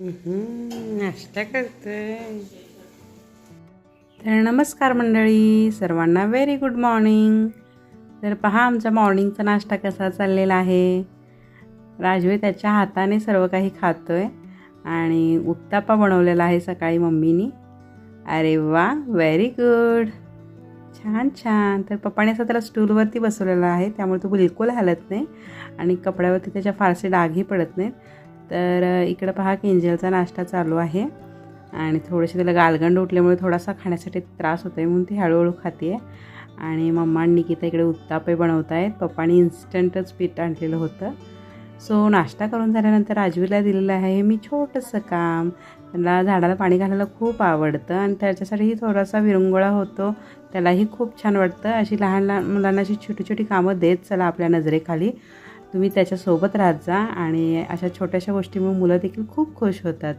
नाश्ता करतोय. तर नमस्कार मंडळी सर्वांना व्हेरी गुड मॉर्निंग तर पहा आमचा मॉर्निंगचा नाश्ता कसा चाललेला आहे. राजवे त्याच्या हाताने सर्व काही खातोय आणि उत्तापा बनवलेला आहे सकाळी मम्मीनी. अरे वा व्हेरी गुड छान छान. तर पप्पाने असं त्याला स्टूलवरती बसवलेलं आहे त्यामुळे तो बिलकुल हलत नाही आणि कपड्यावरती त्याच्या फारसे डागही पडत नाहीत. तर इकडं पहा किंजलचा नाश्ता चालू आहे. आणि थोडेसे त्याला गालगंड उठल्यामुळे थोडासा खाण्यासाठी त्रास होतो आहे म्हणून ती हळूहळू खाते आहे आणि मम्मा आणि निकिता इकडे उत्तापे बनवत आहेत पप्पाने इन्स्टंटच पीठ आणलेलं होतं. सो नाश्ता करून झाल्यानंतर राजवीला दिलेलं आहे हे मी छोटंसं काम. त्याला झाडाला पाणी घालायला खूप आवडतं आणि त्याच्यासाठीही थोडासा विरंगुळा होतो. त्यालाही खूप छान वाटतं. अशी लहान लहान मुलांना अशी छोटी छोटी कामं देत चला आपल्या नजरेखाली. तुम्ही त्याच्यासोबत राहत जा आणि अशा छोट्याशा गोष्टीमुळे मुलं देखील खूप खुश होतात.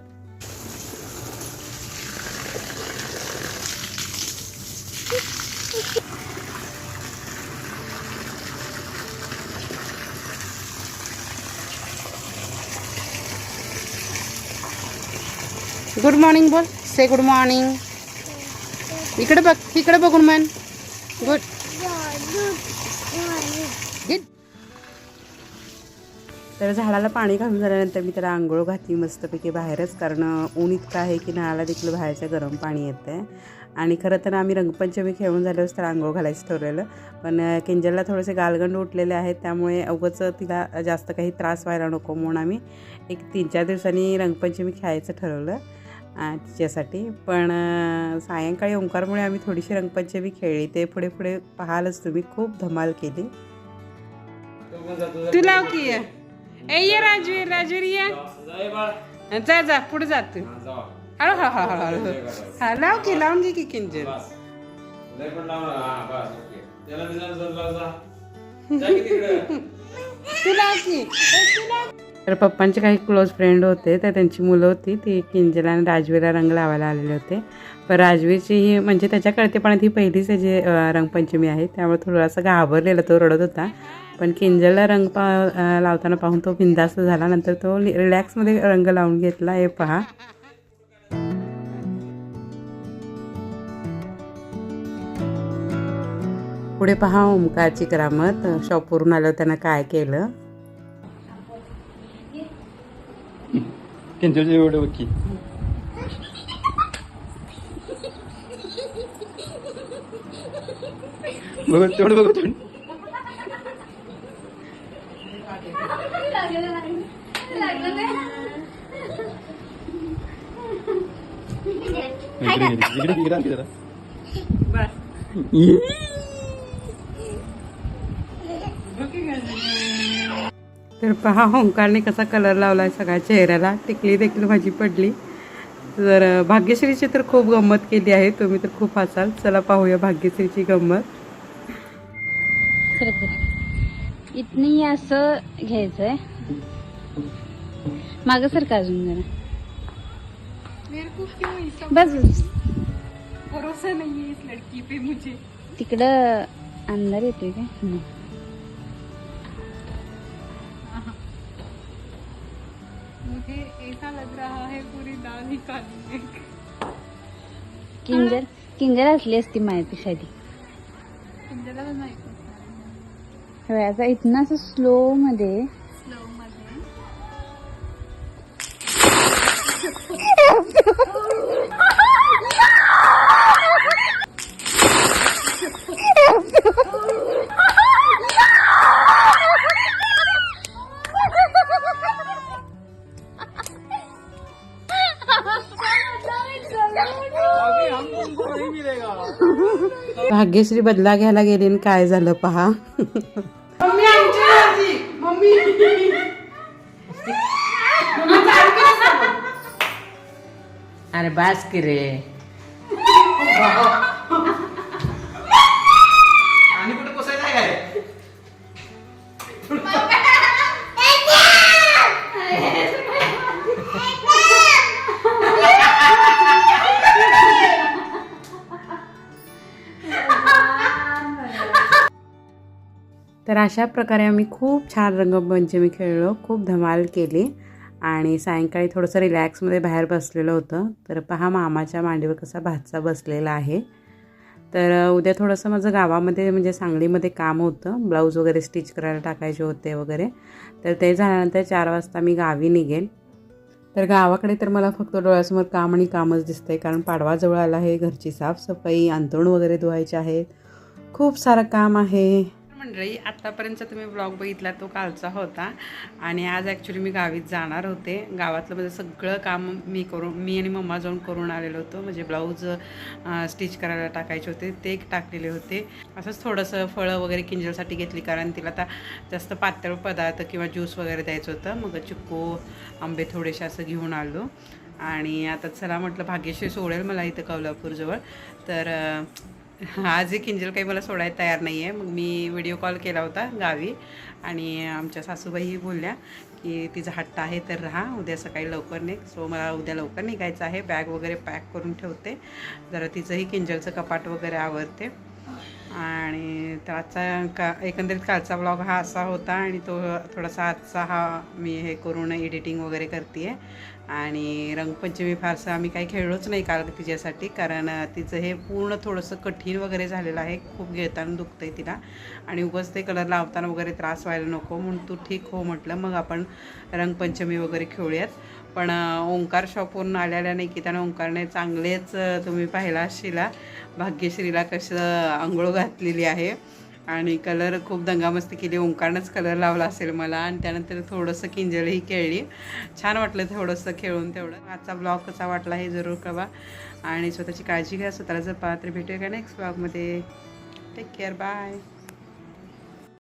गुड मॉर्निंग बोल. से गुड मॉर्निंग इकडे बघ इकडे बघून मन गुड गुड तर झाडाला पाणी घालून झाल्यानंतर मी त्याला आंघोळ घातली मस्तपैकी. बाहेरच कारण ऊन इतकं आहे की नळाला देखील बाहेरचं गरम पाणी येतं आहे आणि खरं तर आम्ही रंगपंचमी खेळून झाल्यावर तर आंघोळ घालायचं ठरवलेलं. पण किंजलला थोडेसे गालगंड उठलेले आहेत त्यामुळे अवघंच तिला जास्त काही त्रास व्हायला नको म्हणून आम्ही एक तीन चार दिवसांनी रंगपंचमी खेळायचं ठरवलं तिच्यासाठी. पण सायंकाळी ओंकारमुळे आम्ही थोडीशी रंगपंचमी खेळली. ते पुढे पुढे पाहालच तुम्ही. खूप धमाल केली. तुला लाव की. ए ये राजवीर राजवीर ये. जा जा पुढे जा तू. हळू हळू हळू हळू हा लाव की लावून घे की किंजल. तू लाव की. तर पप्पांचे काही क्लोज फ्रेंड होते तर त्यांची मुलं होती ती किंजला आणि राजवीरला रंग लावायला आलेले होते. पण राजवीरची ही म्हणजे त्याच्या कळतेपणात ही पहिलीच त्याची अं, रंगपंचमी आहे त्यामुळे थोडासा घाबरलेला तो रडत होता. पण किंजलला रंग पा लावताना पाहून तो बिंदास्त झाला. नंतर तो रिलॅक्समध्ये रंग लावून घेतला. हे पहा. पुढे पहा ओमकारची करामत. शॉपवरून आल्यावर त्यानं काय केलं? किंजलचे एवढे बघ की बघ तेवढं बघ इकडे इकडे जरा. तर पहा ओंकारने कसा कलर लावला आहे सगळ्या चेहऱ्याला. टिकली देखील माझी पडली. तर भाग्यश्रीची तर खूप गंमत केली आहे. तुम्ही तर खूप हसाल. चला पाहूया भाग्यश्रीची गंमत. इतनी असं घ्यायचंय. माग सरका अजून जरा? बस बस. भरोसा नहीं इस लड़की पे मुझे। तिकडं अंधार येतोय काय? नाही. मुझे ऐसा लग रहा है पूरी दाल निकालने किंजर किंजर असली असती माहिती पिंजरा तर नाही इथनं असं स्लो मध्ये भाग्यश्री बदला घ्यायला गेली आणि काय झालं पहा. अरे बास की रे. आणि कुठे पोसायचं आहे काय? तर अशा प्रकारे आम्ही खूप छान रंगपंचमी खेळलो खूप धमाल केली. आणि सायंकाळी थोडंसं रिलॅक्समध्ये बाहेर बसलेलं होतं. तर पहा मामाच्या मांडीवर कसा भातचा बसलेला आहे. तर उद्या थोडंसं माझं गावामध्ये म्हणजे सांगलीमध्ये काम होतं. ब्लाऊज वगैरे स्टिच करायला टाकायचे होते वगैरे. तर ते झाल्यानंतर चार वाजता मी गावी निघेन तर गावाकडे तर मला फक्त डोळ्यासमोर काम आणि कामच दिसतंय. कारण पाडवाजवळ आला आहे घरची साफसफाई अंतरुण वगैरे धुवायचे आहेत. खूप सारं काम आहे. मंडळी आत्तापर्यंत तुम्ही ब्लॉग बघितला तो कालचा होता आणि आज ॲक्च्युली मी गावीत जाणार होते गावातलं म्हणजे सगळं काम मी करून मी आणि मम्मा जाऊन करून आलेलो होतो म्हणजे ब्लाऊज स्टिच करायला टाकायचे होते ते एक टाकलेले होते असंच थोडंसं फळं वगैरे किंजलसाठी घेतली कारण तिला आता जास्त पातळ पदार्थ किंवा ज्यूस वगैरे द्यायचं होतं मग चिक्कू आंबे थोडेसे असं घेऊन आलो आणि आता चला म्हटलं भाग्यश्री सोडेल मला इथं कोल्हापूरजवळ तर आजही आज एक किंजल काही मला सोडायला तयार नाही आहे मग मी व्हिडिओ कॉल केला होता गावी आणि आमच्या सासूबाईही बोलल्या की तिचा हट्ट आहे तर राहा उद्या सकाळी लवकर निघ. सो मला उद्या लवकर निघायचं आहे. बॅग वगैरे पॅक करून ठेवते. जरा तिचंही किंजलचं कपाट वगैरे आवरते. आणि तर आजचा का एकंदरीत कालचा ब्लॉग हा असा होता आणि तो थोडासा आजचा हा मी हे करून एडिटिंग वगैरे करते आहे आणि रंगपंचमी फारसं आम्ही काही खेळलोच नाही काल तिच्यासाठी कारण तिचं हे पूर्ण थोडंसं कठीण वगैरे झालेलं आहे. खूप घेताना दुखतं आहे तिला. आणि उगाच ते कलर लावताना वगैरे त्रास व्हायला नको म्हणून तू ठीक हो म्हटलं. मग आपण रंगपंचमी वगैरे खेळूयात. पण ओंकार शॉपवरून आलेल्या नाही की त्यानं ओंकारने चांगलेच तुम्ही पाहिला असशीला भाग्यश्रीला कसं आंघोळ घातलेली आहे. आणि कलर खूप दंगामस्ती केली. ओंकारनंच कलर लावला असेल मला. आणि त्यानंतर थोडंसं किंजलही खेळली. छान वाटलं थोडंसं खेळून तेवढं. आजचा ब्लॉग कसा वाटला हे जरूर कळवा. आणि स्वतःची काळजी घ्या. स्वतःला जर पात्र भेटूया का नेक्स्ट ब्लॉगमध्ये टेक केअर बाय